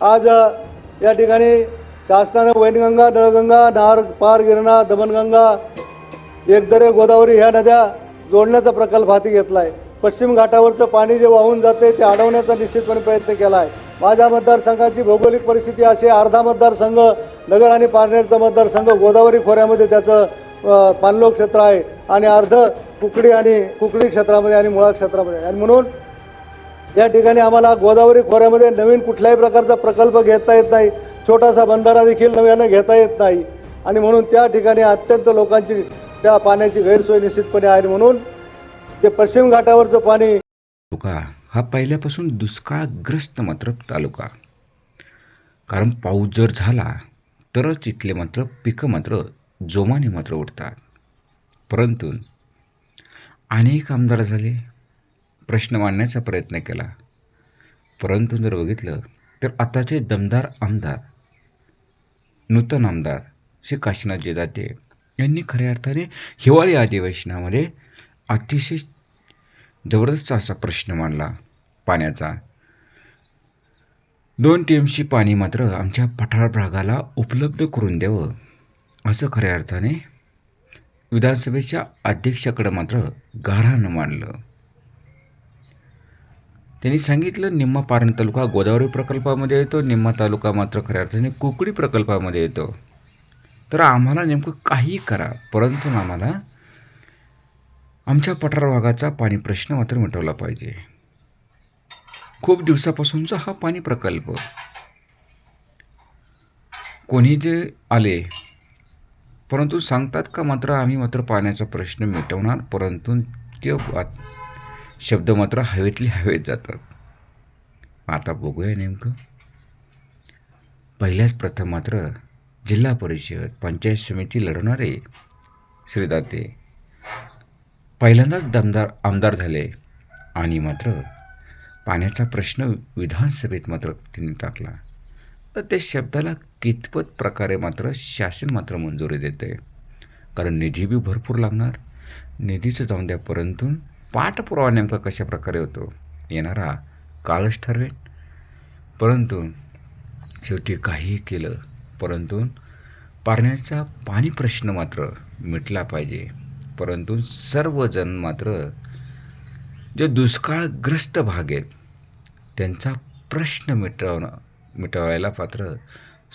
आज या ठिकाणी शासनानं वैनगंगा नळगंगा नार पार गिरणा दमनगंगा एकदरे गोदावरी ह्या नद्या जोडण्याचा प्रकल्प हाती घेतला आहे पश्चिम घाटावरचं पाणी जे वाहून जाते ते अडवण्याचा निश्चितपणे प्रयत्न केला आहे माझ्या मतदारसंघाची भौगोलिक परिस्थिती अशी आहे, अर्धा मतदारसंघ नगर आणि पारनेरचा मतदारसंघ गोदावरी खोऱ्यामध्ये त्याचं अ, क्षेत्र आहे आणि अर्ध कुकडी आणि कुकडी क्षेत्रामध्ये आणि मुळा क्षेत्रामध्ये आणि म्हणून या ठिकाणी आम्हाला गोदावरी खोऱ्यामध्ये नवीन कुठल्याही प्रकारचा प्रकल्प घेता येत नाही. छोटासा बंधारा देखील नव्यानं घेता येत नाही. आणि म्हणून त्या ठिकाणी अत्यंत लोकांची त्या पाण्याची गैरसोय निश्चितपणे आहे म्हणून ते पश्चिम घाटावरचं पाणी तालुका हा पहिल्यापासून दुष्काळग्रस्त मात्र तालुका. कारण पाऊस जर झाला तरच इथले मात्र पिकं मात्र जोमाने मात्र उठतात परंतु अनेक आमदार झाले प्रश्न मांडण्याचा प्रयत्न केला. परंतु जर बघितलं तर आताचे दमदार आमदार नूतन आमदार श्री काशीनाथ जेदाते यांनी खऱ्या अर्थाने हिवाळी अधिवेशनामध्ये अतिशय जबरदस्त असा प्रश्न मांडला पाण्याचा. दोन टी एमशी पाणी मात्र आमच्या पठार भागाला उपलब्ध करून द्यावं असं खऱ्या अर्थाने विधानसभेच्या अध्यक्षाकडं मात्र गाऱ्हानं मांडलं त्यांनी सांगितलं निम्मा पारण तालुका गोदावरी प्रकल्पामध्ये येतो निम्मा तालुका मात्र खऱ्या अर्थाने कुकडी प्रकल्पामध्ये येतो. तर आम्हाला नेमकं काही करा परंतु आम्हाला आमच्या पठार भागाचा पाणी प्रश्न मात्र मिटवला पाहिजे. खूप दिवसापासूनचा हा पाणी प्रकल्प. कोणी जे आले परंतु सांगतात का मात्र आम्ही मात्र पाण्याचा प्रश्न मिटवणार परंतु ते शब्द मात्र हवेतले हवेत जातात. आता बघूया नेमकं. पहिल्याच प्रथम मात्र जिल्हा परिषद पंचायत समिती लढवणारे श्रीदाते. पहिल्यांदाच दमदार आमदार झाले आणि मात्र पाण्याचा प्रश्न विधानसभेत मात्र त्यांनी टाकला. तर त्या शब्दाला कितपत प्रकारे मात्र शासन मात्र मंजुरी देते कारण निधी बी भरपूर लागणार. निधीचं जाऊन द्या परंतु पाठपुरावा नेमका कशा प्रकारे होतो? येणारा काळच ठरवेल. परंतु शेवटी काहीही केलं परंतु पाण्याचा पाणी प्रश्न मात्र मिटला पाहिजे. परंतु सर्वजण मात्र जे दुष्काळग्रस्त भाग आहेत त्यांचा प्रश्न मिटवणं मिटवायला पात्र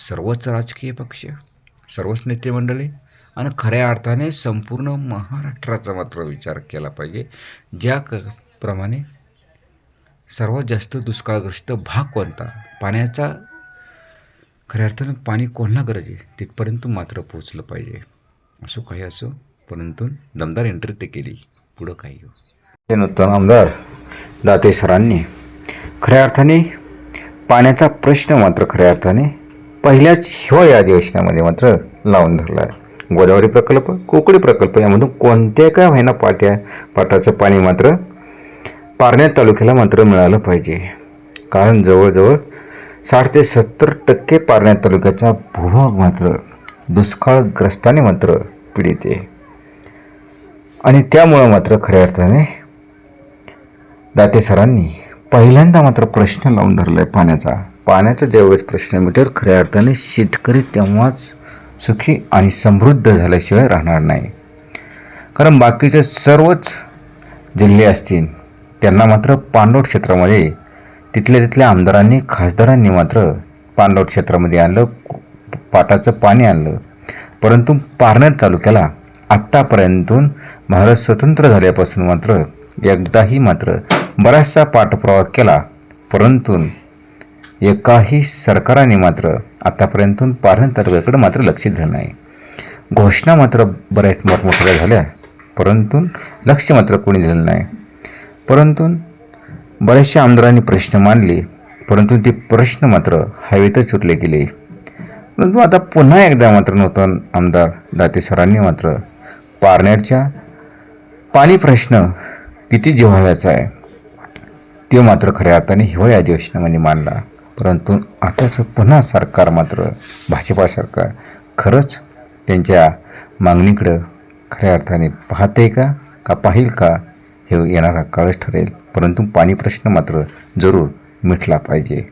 सर्वच राजकीय पक्ष सर्वच नेते मंडळी आणि खऱ्या अर्थाने संपूर्ण महाराष्ट्राचा मात्र विचार केला पाहिजे. ज्या क प्रमाणे सर्वात जास्त दुष्काळग्रस्त भाग कोणता? पाण्याचा खऱ्या अर्थानं पाणी कोणाला गरज आहे? तिथपर्यंत मात्र पोचलं पाहिजे. असो काही असो परंतु दमदार एंट्री ते केली. पुढं काही हो नूतन आमदार दाते सरांनी खऱ्या अर्थाने पाण्याचा प्रश्न मात्र खऱ्या अर्थाने पहिल्याच हिवाळी अधिवेशनामध्ये मात्र लावून धरला आहे. गोदावरी प्रकल्प कोकडी प्रकल्प यामधून कोणत्या काय होईना पाट्या पाटाचं पाणी मात्र पारनेर तालुक्याला मात्र मिळालं पाहिजे. कारण जवळजवळ साठ ते सत्तर टक्के पारनेर तालुक्याचा भूभाग मात्र दुष्काळग्रस्ताने मात्र पीडित आहे. आणि त्यामुळं मात्र खऱ्या अर्थाने दाते सरांनी पहिल्यांदा मात्र प्रश्न लावून धरला आहे पाण्याचा. पाण्याचा ज्यावेळेस प्रश्न मिटेल खऱ्या अर्थाने शेतकरी तेव्हाच सुखी आणि समृद्ध झाल्याशिवाय राहणार नाही. कारण बाकीचे सर्वच जिल्हे असतील त्यांना मात्र पाणलोट क्षेत्रामध्ये तिथल्या तिथल्या आमदारांनी खासदारांनी मात्र पाणलोट क्षेत्रामध्ये आणलं पाटाचं पाणी आणलं. परंतु पारनेर तालुक्याला आत्तापर्यंतून भारत स्वतंत्र झाल्यापासून मात्र एकदाही मात्र बराचसा पाठपुरावा केला. परंतु एकाही सरकाराने मात्र आतापर्यंत पारण तालुक्याकडे मात्र लक्ष दिलं नाही. घोषणा मात्र बऱ्याच मोठमोठ्या झाल्या परंतु लक्ष मात्र कोणी दिलं नाही. परंतु बऱ्याचशा आमदारांनी प्रश्न मांडले परंतु ते प्रश्न मात्र हवेतच उरले गेले. परंतु आता पुन्हा एकदा मात्र नूतन आमदार दातेसरांनी मात्र पारनेरच्या पाणी प्रश्न किती जिव्हाळ्याचा आहे ते मात्र खऱ्या अर्थाने हिवाळी अधिवेशनामध्ये मांडला. परंतु आताचं पुन्हा सरकार मात्र भाजपा सरकार खरंच त्यांच्या मागणीकडं खऱ्या अर्थाने पाहते का का पाहिल का हे येणारा काळच ठरेल. परंतु पाणी प्रश्न मात्र जरूर मिटला पाहिजे.